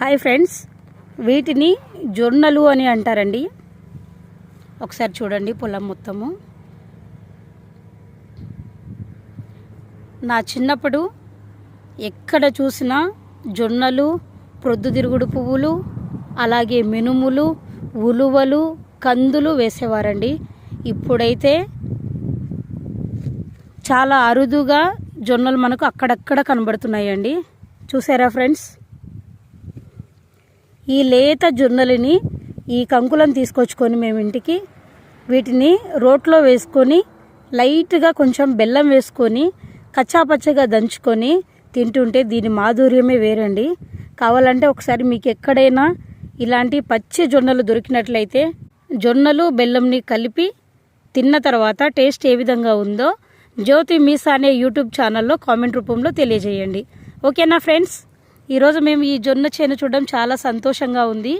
Hi friends వీటిని జొన్నలు అని అంటారండి. ఒకసారి చూడండి పొలం మొత్తము. నా చిన్నప్పుడు ఎక్కడ చూసినా జొన్నలు ప్రొద్దుతిరుగుడు పువ్వులు అలాగే మినుములు ఉలువలు కందులు వేసేవారండి. ఇప్పుడైతే చాలా అరుదుగా జొన్నలు మనకు అక్కడక్కడ కనబడుతున్నాయండి. చూసారా ఫ్రెండ్స్? ఈ లేత జొన్నలని ఈ కంకులను తీసుకొచ్చుకొని మేము ఇంటికి వీటిని రోట్లో వేసుకొని లైట్గా కొంచెం బెల్లం వేసుకొని కచ్చాపచ్చగా దంచుకొని తింటుంటే దీని మాధుర్యమే వేరండి. కావాలంటే ఒకసారి మీకు ఎక్కడైనా ఇలాంటి పచ్చి జొన్నలు దొరికినట్లయితే జొన్నలు బెల్లంని కలిపి తిన్న తర్వాత టేస్ట్ ఏ విధంగా ఉందో జ్యోతి మీసా అనే యూట్యూబ్ ఛానల్లో కామెంట్ రూపంలో తెలియజేయండి. ఓకేనా ఫ్రెండ్స్? ఈరోజు మేము ఈ జొన్న చేను చూడడం చాలా సంతోషంగా ఉంది.